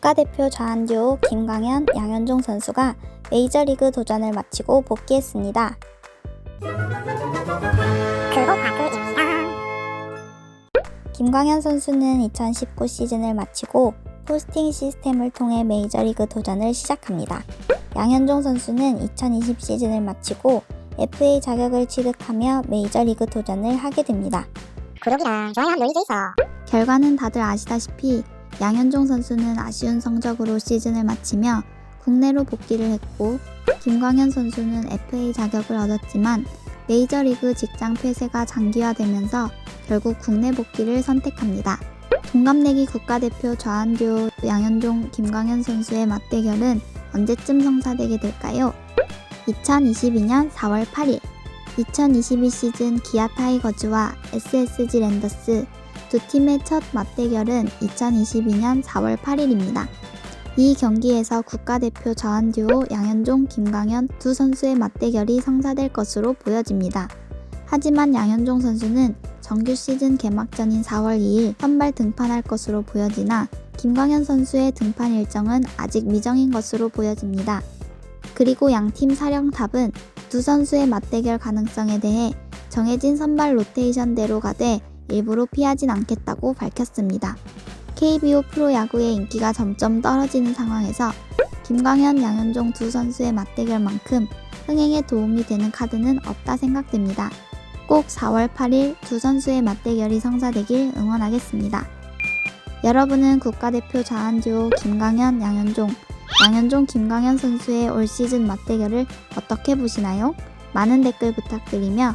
국가대표 좌한 듀오 김광현, 양현종 선수가 메이저리그 도전을 마치고 복귀했습니다. 김광현 선수는 2019 시즌을 마치고 포스팅 시스템을 통해 메이저리그 도전을 시작합니다. 양현종 선수는 2020 시즌을 마치고 FA 자격을 취득하며 메이저리그 도전을 하게 됩니다. 구독이랑 좋아요 있어. 결과는 다들 아시다시피 양현종 선수는 아쉬운 성적으로 시즌을 마치며 국내로 복귀를 했고 김광현 선수는 FA 자격을 얻었지만 메이저리그 직장 폐쇄가 장기화되면서 결국 국내 복귀를 선택합니다. 동갑내기 국가대표 좌한 듀오 양현종, 김광현 선수의 맞대결은 언제쯤 성사되게 될까요? 2022년 4월 8일 2022 시즌 기아 타이거즈와 SSG 랜더스 두 팀의 첫 맞대결은 2022년 4월 8일입니다. 이 경기에서 국가대표 저한 듀오 양현종, 김광현 두 선수의 맞대결이 성사될 것으로 보여집니다. 하지만 양현종 선수는 정규 시즌 개막전인 4월 2일 선발 등판할 것으로 보여지나 김광현 선수의 등판 일정은 아직 미정인 것으로 보여집니다. 그리고 양팀 사령탑은 두 선수의 맞대결 가능성에 대해 정해진 선발 로테이션대로 가되 일부러 피하진 않겠다고 밝혔습니다. KBO 프로야구의 인기가 점점 떨어지는 상황에서 김광현, 양현종 두 선수의 맞대결만큼 흥행에 도움이 되는 카드는 없다 생각됩니다. 꼭 4월 8일 두 선수의 맞대결이 성사되길 응원하겠습니다. 여러분은 국가대표 좌한 듀오 김광현, 양현종, 양현종, 김광현 선수의 올 시즌 맞대결을 어떻게 보시나요? 많은 댓글 부탁드리며